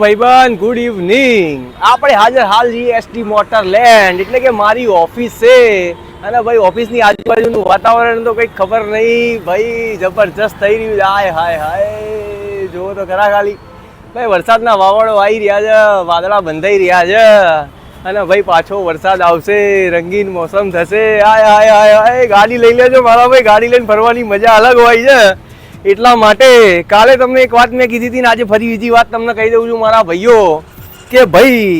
ભાઈબંધ good evening આપણે હાજર હાલ છીએ એસટી મોટર લેન્ડ એટલે કે મારી ઓફિસ. છે અને ભાઈ, ઓફિસની આજુબાજુનું વાતાવરણ તો કંઈક ખબર નહીં. ભાઈ, જબરજસ્ત થઈ રહ્યું છે. હાય હાય હાય. જુઓ તો ખરા ખાલી. ભાઈ, વરસાદના વાવડો આવી રહ્યા છે. વાદળા બંધાઈ રહ્યા છે. અને ભાઈ, પાછો વરસાદ આવશે. રંગીન મોસમ થશે. હાય હાય હાય હાય. ગાડી લઈ લેજો મારા ભાઈ. ગાડી લઈને ફરવાની મજા અલગ હોય છે. એટલા માટે કાલે તમને એક વાત મેં કીધી હતી ને આજે ફરી બીજી વાત તમને કહી દઉં છું મારા ભાઈઓ કે ભાઈ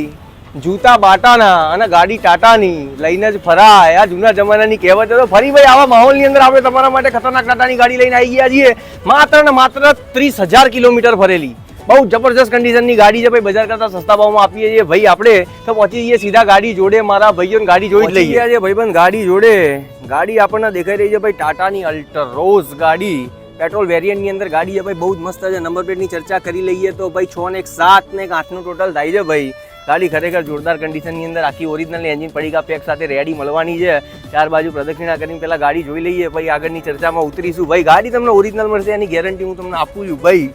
જૂતા બાટાના અને ગાડી ટાટાની લઈને જ ફરાય. આ જૂના જમાનાની કહેવત છે. તો ફરી ભાઈ આવા માહોલની અંદર આપણે તમારા માટે ખતરનાક ટાટાની ગાડી લઈને આવી ગયા છીએ. માત્ર ને માત્ર ત્રીસ હજાર કિલોમીટર ફરેલી. બહુ જબરજસ્ત કન્ડિશનની ગાડી છે. ભાઈ બજાર કરતા સસ્તા ભાવમાં આપીએ છીએ. ભાઈ આપણે તો પહોંચી જઈએ સીધા ગાડી જોડે. મારા ભાઈઓને ગાડી જોઈ જ લઈએ. ગયા છે ભાઈબંધ ગાડી જોડે. ગાડી આપણને દેખાઈ રહી છે ભાઈ ટાટાની અલ્ટરોઝ ગાડી. પેટ્રોલ વેરિયન્ટની અંદર ગાડી છે, ભાઈ, બહુ જ મસ્ત છે. નંબર પ્લેટની ચર્ચા કરી લઈએ તો, ભાઈ, છ ને એક, સાત ને એક, આઠનું ટોટલ થાય છે, ભાઈ. ગાડી ખરેખર જોરદાર કન્ડિશનની અંદર આખી ઓરિજિનલ એન્જિન પડીકા પેક સાથે રેડી મળવાની છે. ચાર બાજુ પ્રદક્ષિણા કરીને પહેલાં ગાડી જોઈ લઈએ, ભાઈ, આગળની ચર્ચામાં ઉતરીશું. ભાઈ, ગાડી તમને ઓરિજિનલ મળશે, એની ગેરંટી હું તમને આપું છું, ભાઈ.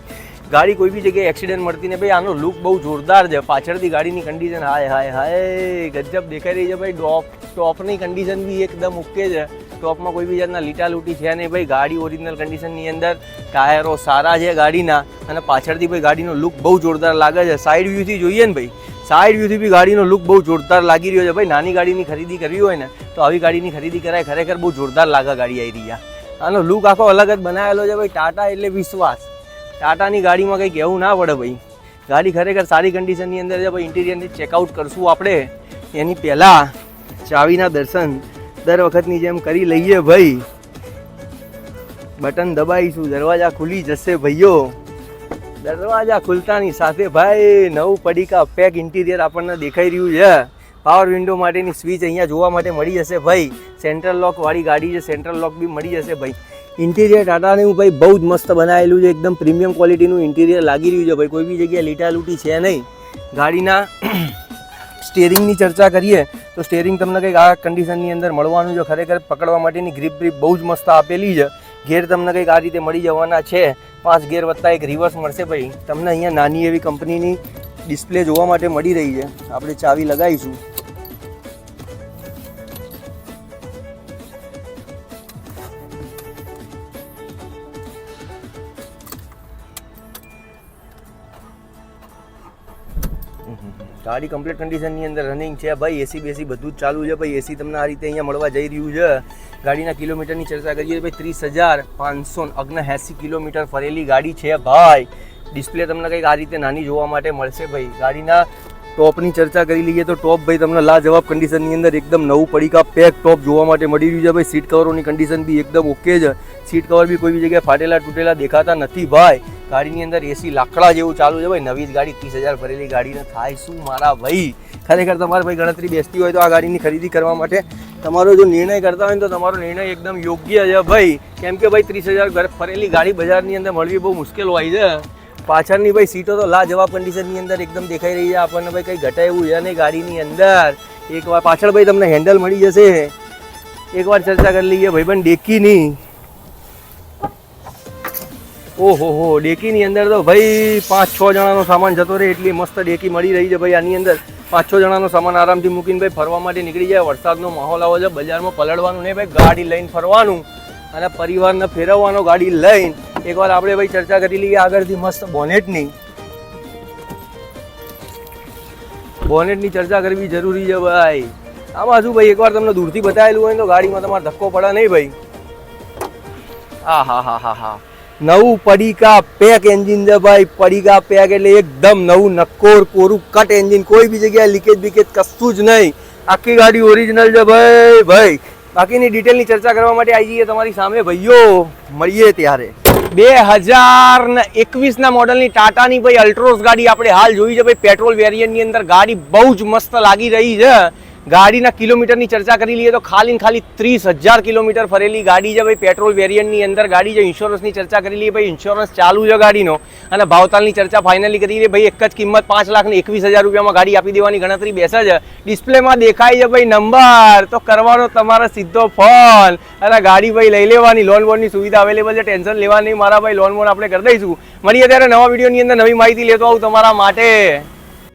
ગાડી કોઈ બી જગ્યાએ એક્સિડન્ટ મળતી ને, ભાઈ, આનો લુક બહુ જોરદાર છે. પાછળથી ગાડીની કન્ડિશન હાય હાય હાય, ગજબ દેખાઈ રહી છે, ભાઈ. ડોપ ટોપની કન્ડિશન બી એકદમ ઓકે છે. ટોપમાં કોઈ બી જાતના લીટા લૂટી છે નહીં ભાઈ. ગાડી ઓરિજિનલ કન્ડિશનની અંદર ટાયરો સારા છે ગાડીના અને પાછળથી ભાઈ ગાડીનો લુક બહુ જોરદાર લાગે છે. સાઈડ વ્યૂથી જોઈએ ને ભાઈ. સાઈડ વ્યૂથી બી ગાડીનો લુક બહુ જોરદાર લાગી રહ્યો છે. ભાઈ નાની ગાડીની ખરીદી કરવી હોય ને તો આવી ગાડીની ખરીદી કરાય. ખરેખર બહુ જોરદાર લાગે ગાડી આવી રહી છે આનો લુક આખો અલગ જ બનાવેલો છે ભાઈ. ટાટા એટલે વિશ્વાસ. ટાટાની ગાડીમાં કંઈ કહેવું ના પડે ભાઈ. ગાડી ખરેખર સારી કન્ડિશનની અંદર છે ભાઈ. ઇન્ટિરિયરની ચેકઆઉટ કરશું આપણે. એની પહેલાં ચાવીના દર્શન દર વખતની જેમ કરી લઈએ ભાઈ. બટન દબાવીશું, દરવાજા ખુલી જશે ભાઈઓ. દરવાજા ખુલતાની સાથે ભાઈ નવું પડીકા પેક ઇન્ટિરિયર આપણને દેખાઈ રહ્યું છે. પાવર વિન્ડો માટેની સ્વિચ અહીંયા જોવા માટે મળી જશે ભાઈ. સેન્ટ્રલ લોક વાળી ગાડી છે સેન્ટ્રલ લોક બી મળી જશે ભાઈ. ઇન્ટિરિયર ટાટાનું ભાઈ બહુ જ મસ્ત બનાવેલું છે, એકદમ પ્રીમિયમ ક્વોલિટીનું ઇન્ટિરિયર લાગી રહ્યું છે ભાઈ. કોઈ બી જગ્યાએ લીટા લૂટી છે નહીં. ગાડીના સ્ટેરિંગની ચર્ચા કરીએ, તો સ્ટેરિંગ તમને કંઈક આ કન્ડિશનની અંદર મળવાનું છે. ખરેખર પકડવા માટેની ગ્રીપ ગ્રીપ બહુ જ મસ્ત આપેલી છે. ગેર તમને કંઈક આ રીતે મળી જવાના છે. પાંચ ગેર વત્તા એક રિવર્સ મળશે ભાઈ. તમને અહીંયા નાની એવી કંપનીની ડિસ્પ્લે જોવા માટે મળી રહી છે. આપણે ચાવી લગાવીશું. ગાડી કમ્પ્લીટ કન્ડિશનની અંદર રનિંગ છે. ભાઈ એસી બેસી બધું જ ચાલુ છે. ભાઈ એસી તમને આ રીતે અહીંયા મળવા જઈ રહ્યું છે. ગાડીના કિલોમીટરની ચર્ચા કરીએ ભાઈ, ત્રીસ હજાર પાંચસો ઓગણએંસી કિલોમીટર ફરેલી ગાડી છે. ભાઈ ડિસ્પ્લે તમને કંઈક આ રીતે નાની જોવા માટે મળશે, ભાઈ. ગાડીના ટોપની ચર્ચા કરી લઈએ તો ટોપ ભાઈ તમને લાજવાબ કન્ડિશનની અંદર એકદમ નવું પડીકા પેક ટોપ જોવા માટે મળી રહ્યું છે. ભાઈ સીટ કવરોની કન્ડિશન બી એકદમ ઓકે છે સીટ કવર બી કોઈ બી જગ્યાએ ફાટેલા તૂટેલા દેખાતા નથી ભાઈ. ગાડીની અંદર એસી લાકડા જેવું ચાલુ છે ભાઈ. નવી જ ગાડી ત્રીસ હજાર ભરેલી ગાડીને થાય શું મારા ભાઈ? ખરેખર તમારે ભાઈ ગણતરી બેસતી હોય તો આ ગાડીની ખરીદી કરવા માટે તમારો જો નિર્ણય કરતા હોય તો તમારો નિર્ણય એકદમ યોગ્ય છે ભાઈ. કેમ કે ભાઈ ત્રીસ હજાર ફરેલી ગાડી બજારની અંદર મળવી બહુ મુશ્કેલ હોય છે. પાછળની ભાઈ સીટો તો લાજવાબ કન્ડિશનની અંદર એકદમ દેખાઈ રહી છે. આપણને ભાઈ કંઈ ઘટાય એવું છે નહીં ગાડીની અંદર. એકવાર પાછળ ભાઈ તમને હેન્ડલ મળી જશે. એકવાર ચર્ચા કરી લઈએ ભાઈ પણ ડેકીની. ઓહો હો, ડેકીની અંદર તો ભાઈ પાંચ છ જણાનો સામાન જતો રહે. એટલી મસ્ત ડેકી મળી રહી છે ભાઈ આની અંદર. પાંચ છ જણાનો સામાન આરામથી મૂકીને ભાઈ ફરવા માટે નીકળી જાય. વરસાદનો માહોલ આવો છે. બજારમાં પલળવાનું નહીં ભાઈ, ગાડી લઈને ફરવાનું અને પરિવારને ફેરવવાનો ગાડી લઈને એકવાર આપણે ભાઈ ચર્ચા કરી લઈએ આગળથી મસ્ત બોનેટની. બોનેટની ચર્ચા કરવી જરૂરી છે ભાઈ. આમાં શું ભાઈ, એકવાર તમને દૂરથી બતાવેલું હોય તો ગાડીમાં તમારે ધક્કો પડે નહીં ભાઈ. આ હા હા હા હા. નવું પડીકા પેક એન્જિન છે ભાઈ. પડીકા પેક એટલે એકદમ નવું નક્કોર કોરું કટ એન્જિન કોઈ બી જગ્યાએ લીકેજ બીકેજ કશું જ નહીં. આખી ગાડી ઓરિજિનલ છે ભાઈ ભાઈ. બાકીની ડિટેલની ચર્ચા કરવા માટે આવી જઈએ તમારી સામે ભાઈઓ. મળીએ ત્યારે. બે હજાર એકવીસના મોડલની ટાટાની ભાઈ અલ્ટ્રોસ ગાડી આપણે હાલ જોઈ છે. ભાઈ, પેટ્રોલ વેરિયન્ટની અંદર ગાડી બહુ જ મસ્ત લાગી રહી છે. ગાડીના કિલોમીટરની ચર્ચા કરી લઈએ તો ખાલી ખાલી ત્રીસ હજાર કિલોમીટર ફરેલી ગાડી છે ભાઈ, પેટ્રોલ વેરિયન્ટની અંદર ગાડી છે ઇન્સ્યોરન્સની ચર્ચા કરી લઈએ ભાઈ ઇન્સ્યોરન્સ ચાલુ છે ગાડીનો. અને ભાવતાલની ચર્ચા ફાઇનલી કરી લઈએ ભાઈ, એક જ કિંમત પાંચ લાખ ને એકવીસ હજાર રૂપિયામાં ગાડી આપી દેવાની ગણતરી બેસે છે. ડિસ્પ્લેમાં દેખાય છે ભાઈ નંબર. તો કરવાનો તમારો સીધો ફોન અને ગાડી ભાઈ લઈ લેવાની. લોન બોનની સુવિધા અવેલેબલ છે. ટેન્શન લેવાની મારા ભાઈ લોન બોન આપણે કરી દઈશું. મળીએ ત્યારે નવા વિડીયોની અંદર નવી માહિતી લેતો આવું તમારા માટે.